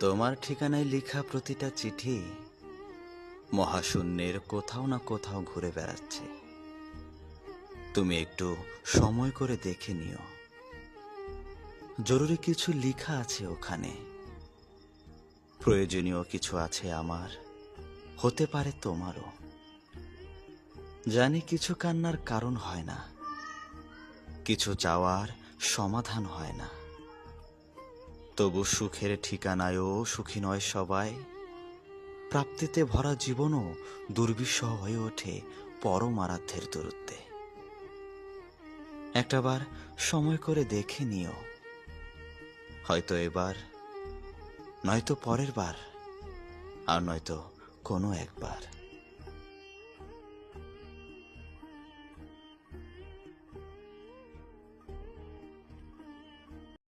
তোমার ঠিকানায় লেখা প্রতিটা চিঠি মহাশূন্যের কোথাও না কোথাও ঘুরে বেড়াচ্ছে। তুমি একটু সময় করে দেখে নিও। জরুরি কিছু লেখা আছে ওখানে। প্রয়োজনীয় কিছু আছে আমার। হতে পারে তোমারও। জানি কিছু কান্নার কারণ হয় না। কিছু চাওয়ার সমাধান হয় না। তবু সুখের ঠিকানায়ও সুখী নয় সবাই। প্রাপ্তিতে ভরা জীবনও দুর্বিষহ হয়ে ওঠে পরমারাধ্যের দূরত্বে। একটাবার সময় করে দেখে নিও। হয়তো এবার, নয়তো পরের বার, আর নয়তো কোনো একবার।